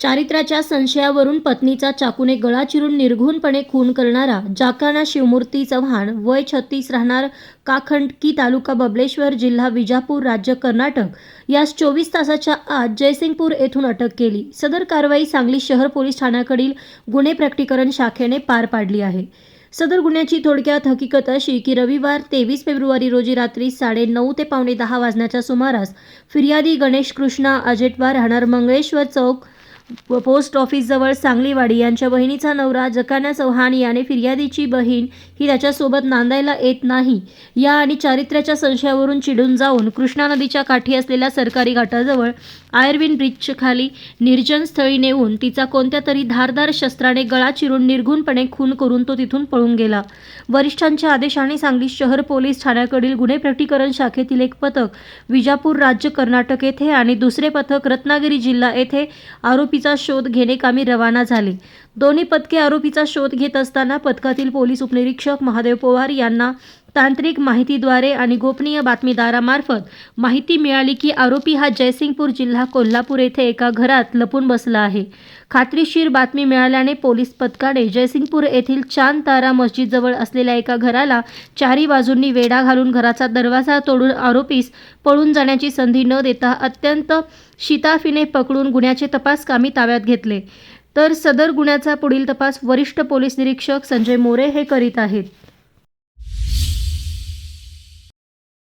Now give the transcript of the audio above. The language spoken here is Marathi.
चारित्र्याच्या संशयावरून पत्नीचा चाकूने गळा चिरून निर्घुणपणे खून करणारा जाकाना शिवमूर्ती चव्हाण वय छत्तीस राहणार काखंडकी तालुका बबलेश्वर जिल्हा विजापूर राज्य कर्नाटक. यास चोवीस तासाच्या आत जयसिंगपूर येथून अटक केली. सदर कारवाई सांगली शहर पोलीस ठाण्याकडील गुन्हे प्रकटीकरण शाखेने पार पाडली आहे. सदर गुन्ह्याची थोडक्यात हकीकत अशी की रविवार तेवीस फेब्रुवारी रोजी रात्री साडे नऊ ते पावणे दहा वाजण्याच्या सुमारास फिर्यादी गणेश कृष्णा अजेटवा राहणार मंगळेश्वर चौक व पोस्ट ऑफिसजवळ सांगलीवाडी यांच्या बहिणीचा नवरा जकाना चव्हाण याने फिर्यादीची बहीण ही त्याच्यासोबत नांदायला येत नाही. या आणि चारित्र्याच्या संशयावरून चिडून जाऊन कृष्णा नदीच्या काठी असलेल्या सरकारी घाटाजवळ आयर्विन ब्रिजच्या खाली निर्जन स्थळी नेऊन तिचा कोणत्या तरी धारदार शस्त्राने गळा चिरून निर्घुणपणे खून करून तो तिथून पळून गेला. वरिष्ठांच्या आदेशाने सांगली शहर पोलीस ठाण्याकडील गुन्हे प्रकटीकरण शाखेतील एक पथक विजापूर राज्य कर्नाटक येथे आणि दुसरे पथक रत्नागिरी जिल्हा येथे आरोपी आरोपीचा शोध घेणे कामी रवाना झाले. दोन्ही पथके आरोपीचा शोध घेत असताना पथकातील पोलीस उपनिरीक्षक महादेव पवार यांना तांत्रिक माहितीद्वारे आणि गोपनीय बातमीदारामार्फत माहिती मिळाली की आरोपी हा जयसिंगपूर जिल्हा कोल्हापूर येथे एका घरात लपून बसला आहे. खात्रीशीर बातमी मिळाल्याने पोलीस पथकाने जयसिंगपूर येथील चांद तारा मस्जिदजवळ असलेल्या एका घराला चारी बाजूंनी वेढा घालून घराचा दरवाजा तोडून आरोपीस पळून जाण्याची संधी न देता अत्यंत शिताफीने पकडून गुन्ह्याचे तपास कामी ताब्यात घेतले. तर सदर गुन्ह्याचा पुढील तपास वरिष्ठ पोलीस निरीक्षक संजय मोरे हे करीत आहेत.